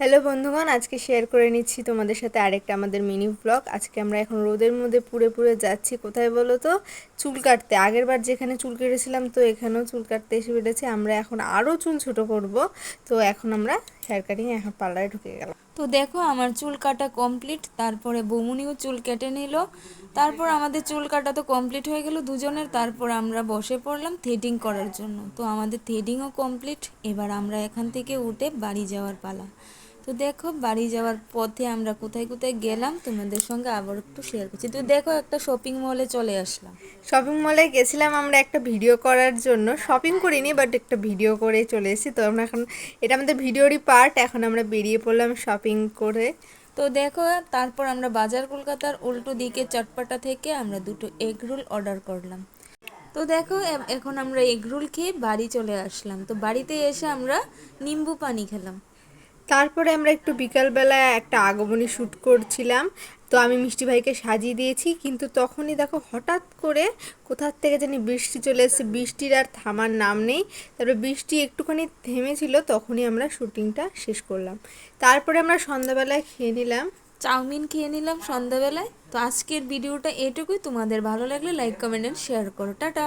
Hello বন্ধুগণ, আজকে share করে নিচ্ছি তোমাদের সাথে আরেকটা আমাদের মিনি ব্লগ আজকে আমরা এখন রোদের মধ্যে পুড়ে পুড়ে যাচ্ছি, কোথায় বলো তো? চুল কাটতে। আগের বার যেখানে চুল কেটেছিলাম, তো এখানেও চুল কাটতে এসে পেরেছি আমরা এখন আরও চুল ছোট করব। তো এখন আমরা হেয়ার কাটিং এখন পার্লারে ঢুকে গেলাম। তো দেখো, আমার চুল কাটা কমপ্লিট তারপরে বৌমনিও চুল কেটে নিল। তারপর আমাদের চুল কাটা তো কমপ্লিট হয়ে গেল দুজনের। তারপর আমরা বসে পড়লাম থ্রেডিং করার জন্য। তো আমাদের থ্রেডিংও কমপ্লিট এবার আমরা এখান থেকে উঠে বাড়ি যাওয়ার পালা। তো দেখো বাড়ি যাওয়ার পথে আমরা কোথায় কোথায় গেলাম তোমাদের সঙ্গে আবার একটু শেয়ার করছি। তো দেখো একটা শপিং মলে চলে আসলাম। শপিং মলে গেছিলাম আমরা একটা ভিডিও করার জন্য। শপিং করিনি বাট একটা ভিডিও করে চলে এসেছি। তো আমরা এখন এটা আমাদের ভিডিওরই পার্ট এখন আমরা বেরিয়ে পড়লাম শপিং করে। তো দেখো তারপর আমরা বাজার কলকাতার উল্টো দিকে চটপাটা থেকে আমরা দুটো এগ রোল অর্ডার করলাম। তো দেখো এখন আমরা এগ রোল খেয়ে বাড়ি চলে আসলাম। তো বাড়িতে এসে আমরা নিম্বু পানি খেলাম। তারপরে আমরা একটু বিকালবেলা একটা আগমনী শ্যুট করছিলাম। তো আমি মিষ্টি ভাইকে সাজিয়ে দিয়েছি, কিন্তু তখনই দেখো হঠাৎ করে কোথার থেকে জানি বৃষ্টি চলে এসেছে, বৃষ্টির আর থামার নাম নেই। তারপরে বৃষ্টি একটুখানি থেমেছিল, তখনই আমরা শুটিংটা শেষ করলাম। তারপরে আমরা সন্ধ্যাবেলায় খেয়ে নিলাম। চাউমিন খেয়ে নিলাম সন্ধ্যাবেলায়। তো আজকের ভিডিওটা এটুকুই। তোমাদের ভালো লাগলে লাইক কমেন্ট এন্ড শেয়ার করো। টাটা!